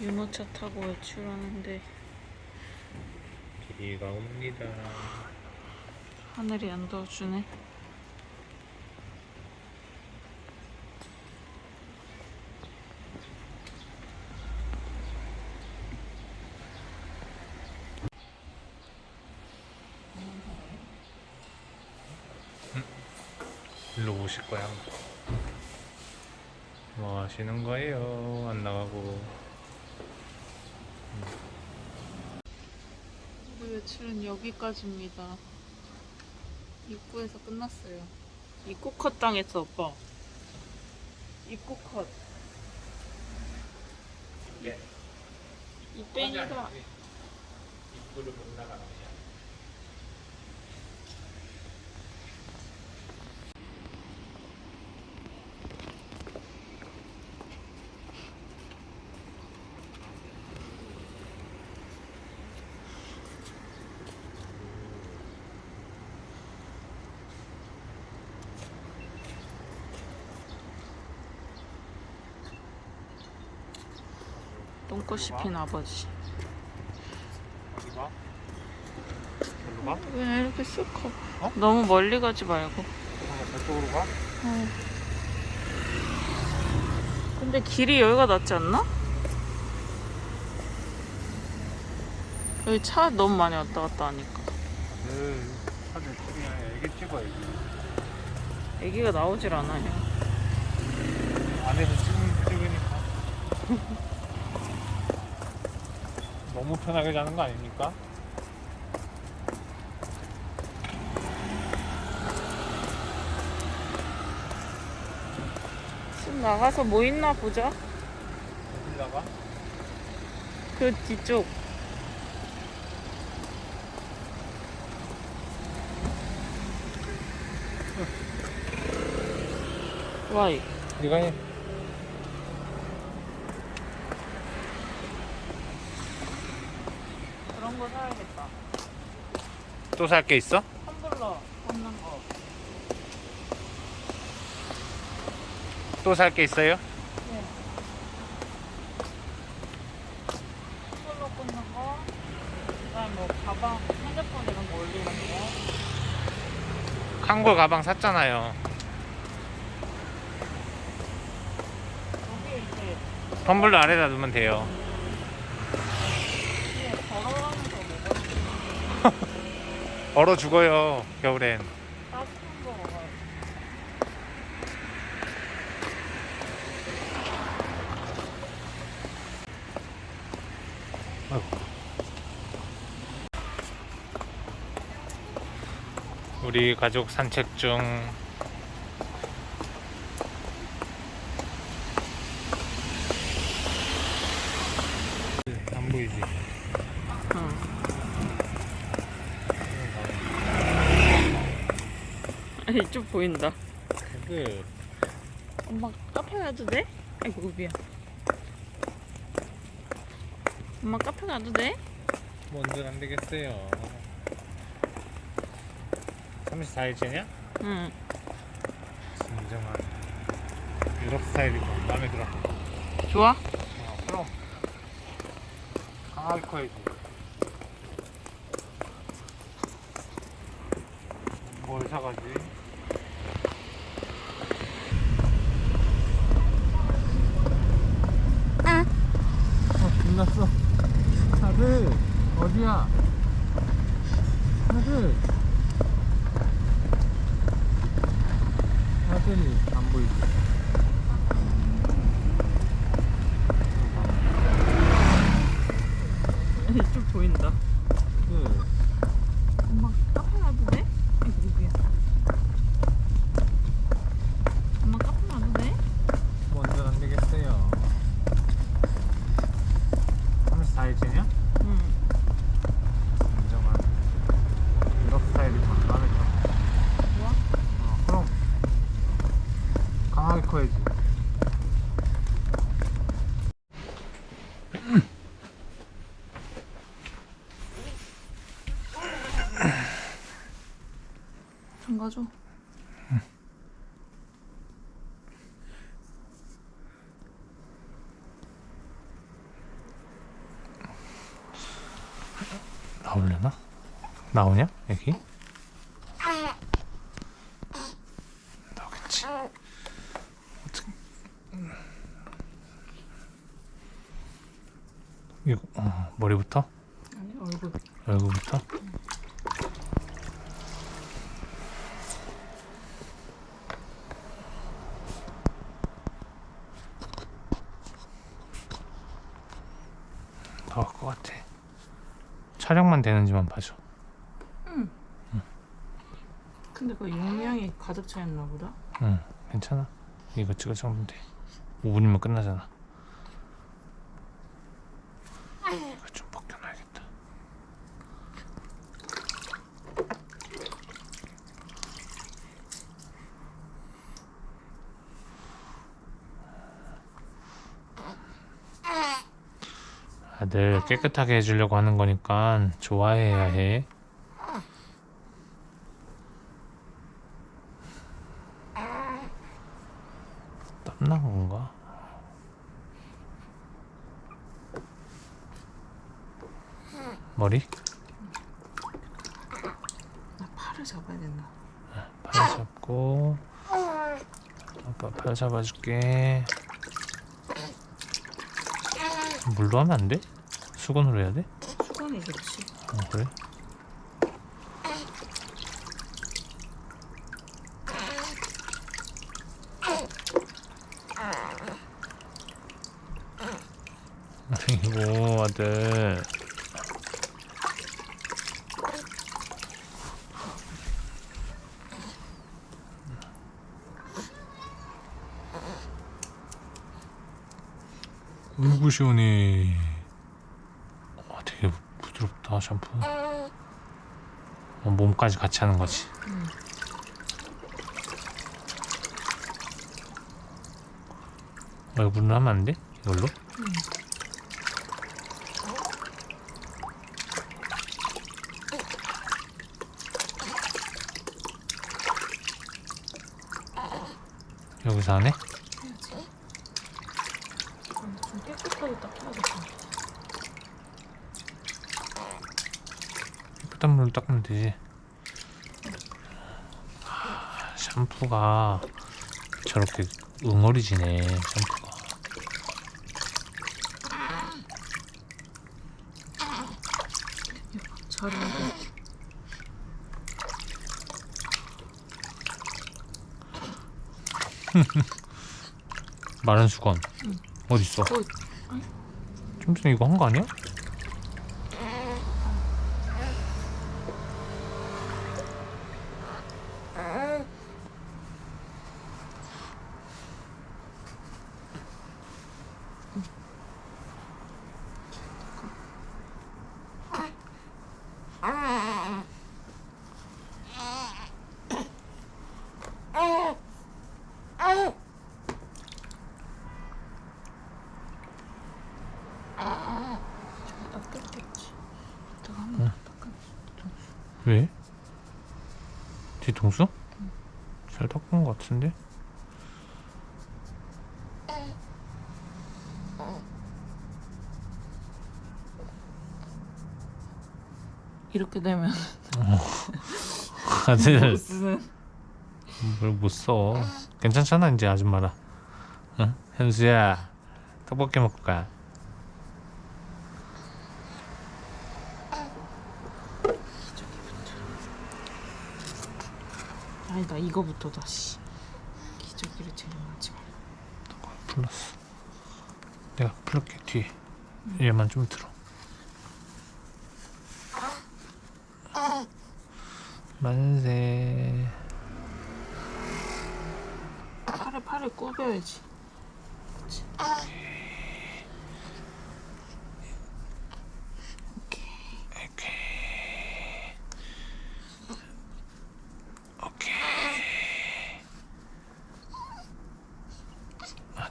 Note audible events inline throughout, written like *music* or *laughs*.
유모차 타고 외출하는데 비가 옵니다. 하늘이 안 도와주네. 일로 오실 거야. 뭐 하시는 거예요? 안 나가고. 우리 외출은 여기까지입니다. 입구에서 끝났어요. 입구 컷 당했어, 오빠. 입구 컷. 네. 이 빼니가 입구를 못 나가요. 똥꼬 씹힌 아버지. 가? 가? 왜 이렇게 쑥 커? 어? 너무 멀리 가지 말고. 어, 저쪽으로 가? 근데 길이 여기가 낫지 않나? 여기 차 너무 많이 왔다 갔다 하니까. 그 사진 찍으면 애기 찍어 애기. 애기가 나오질 않아요. 안에서 찍으니까. *laughs* 너무 편하게 자는 거 아닙니까? 집 나가서 뭐 있나 보자. 어디 나가? 그 뒤쪽. 와이. 네가 해. 그런 거 사야겠다. 또 살 게 있어? 텀블러 담는 거. 또 살 게 있어요? 네. 텀블러 꽂는 거. 그다음 뭐 가방, 핸드폰 이런 거 올리는 거. 칸골 가방 샀잖아요. 여기 이제 텀블러 아래다 두면 돼요. 위에 걸어가면서 먹어. 얼어 죽어요 겨울엔. 우리 가족 산책 중 안 보이지? 응. 아, 이쪽 보인다. 그 엄마 카페 가도 돼? 아이고 미안. 엄마 카페 가도 돼? 뭔들 안 되겠어요. 34일째냐? 응. 진정한 유럽 스타일이고 마음에 들어. 좋아? 어, 그럼 강하게 커야지. 뭘 사가지? 어, 끝났어. 아들, 어디야? 아들. 아들이 안 보이지? 이쪽 보인다. 그, 엄마 카페 가도 돼? 아이고 미안. 커야지. 잠가줘. 나오려나? 나오냐? 애기? 나오겠지. 이거 어, 머리부터? 아니 얼굴. 얼굴부터? 나올 것 같아. 촬영만 되는지만 봐줘. 근데 그 용량이 가득 차 있나 보다. 응, 괜찮아. 이거 찍어 잡으면 돼. 5분이면 끝나잖아. 이거 좀 벗겨놔야겠다. 아들 깨끗하게 해주려고 하는 거니까 좋아해야 해. 땀난 건가? 머리? 나 팔을 잡아야 된다. 팔 잡고 아빠 팔 잡아줄게 물로 하면 안 돼? 수건으로 해야 돼? 수건이 좋지. 어 그래? 아이고 아들 어, 되게 부드럽다 샴푸 어, 몸까지 같이 하는 거지 응. 얼굴은 하면 안 돼? 이걸로? 응. 여기서 안 해? 좀 깨끗하게 닦아야겠다. 물로 닦으면 되지 아, 샴푸가 저렇게 응어리지네 샴푸가. *laughs* 마른 수건 응. 어딨어? 어, 좀 전에 이거 한 거 아니야? 닦였겠지. 이따가 한번 닦아. 왜? 뒤통수? 잘 닦은 거 같은데? 이렇게 되면 *laughs* 아들 무슨 뭘못 써. 괜찮잖아 이제 아줌마라. 응? 현수야 떡볶이 먹고 가. 아니다 이거부터다 씨. 기저귀를 제공하지 마. 플러스. 내가 풀게 뒤에. 얘만 좀 들어. 만세. 팔에 팔을 꼬벼야지. 그치. 오케이. 오케이. 오케이.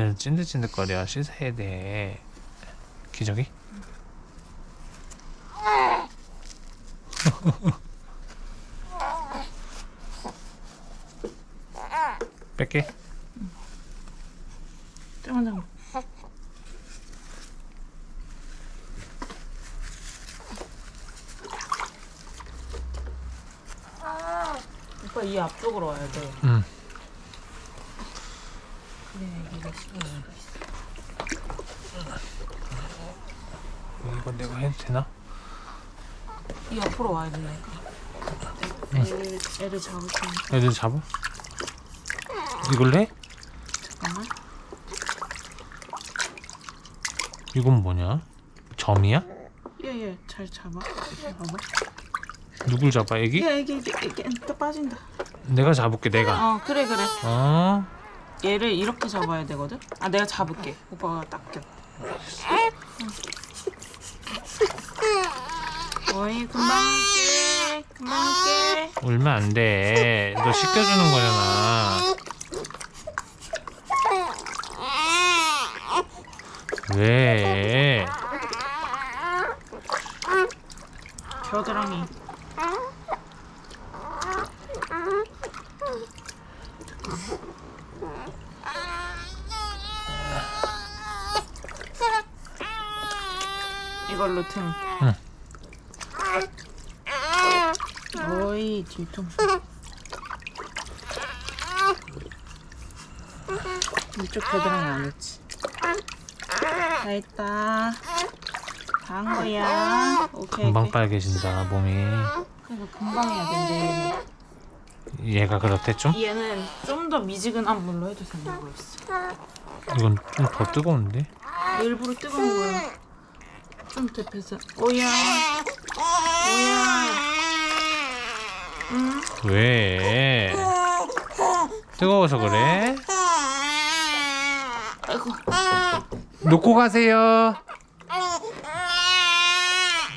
아들 찐득찐득거려 씻어야 돼 기저귀? *laughs* 뺄게 잠깐 잠깐. 오빠 이 앞쪽으로 와야 돼. 응 그래 이거 씻을 수가 있 어. 이거 내가 해도 되나? 이 앞으로 와야 된다니까. 애를 애를 잡을 테니까 애들 잡아? 이걸 해? 잠깐만. 이건 뭐냐? 점이야? 얘얘 잘 잡아. 잘 봐봐. 누굴 잡아 애기? 얘 애기 애기 애기 또 빠진다. 내가 잡을게 내가 어 그래 그래. 어? 얘를 이렇게 잡아야 되거든. 아 내가 잡을게. 오빠가 딱 껴. 어이 금방 올게. 금방 올게. 울면 안 돼 너 씻겨주는 거잖아 왜? 겨드랑이. 이 걸로 등. 응. 어이 뒤통. 이쪽 겨드랑이 안 했지. 다 했다. 다한 거야. 오케이. 금방 오케이. 빨개진다 몸이 그래서 금방 해야 된대. 얘가 그렇대 좀? 얘는 좀 더 미지근한 물로 해도 된다고 했어. 이건 좀 더 뜨거운데? 일부러 뜨거운 거야. 좀 데펴서. 오야. 오야. 응? 왜? 뜨거워서 그래? 아이고. 놓고 가세요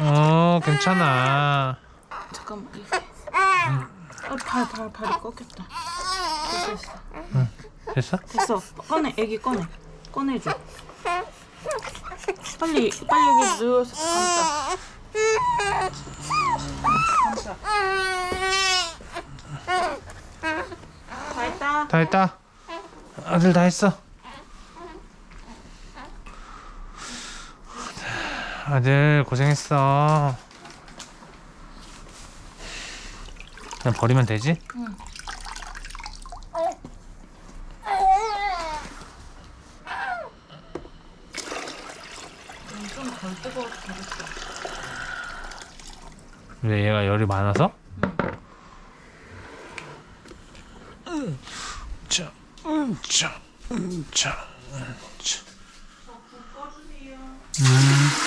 어 괜찮아 잠깐만. 이렇게. 아, 발, 발, 발이 꺾였다. 됐어, 됐어. 됐어? 됐어. 꺼내, 애기 꺼내. 꺼내줘. 빨리, 빨리 여기 누워서. 감싸. 다 했다. 다 했다 아들 다 했어 아들 고생했어 그냥 버리면 되지? 좀 덜 뜨거워도 되겠다. 왜 얘가 열이 많아서? 자, 자, 자, 자. 꺼주세요. 음.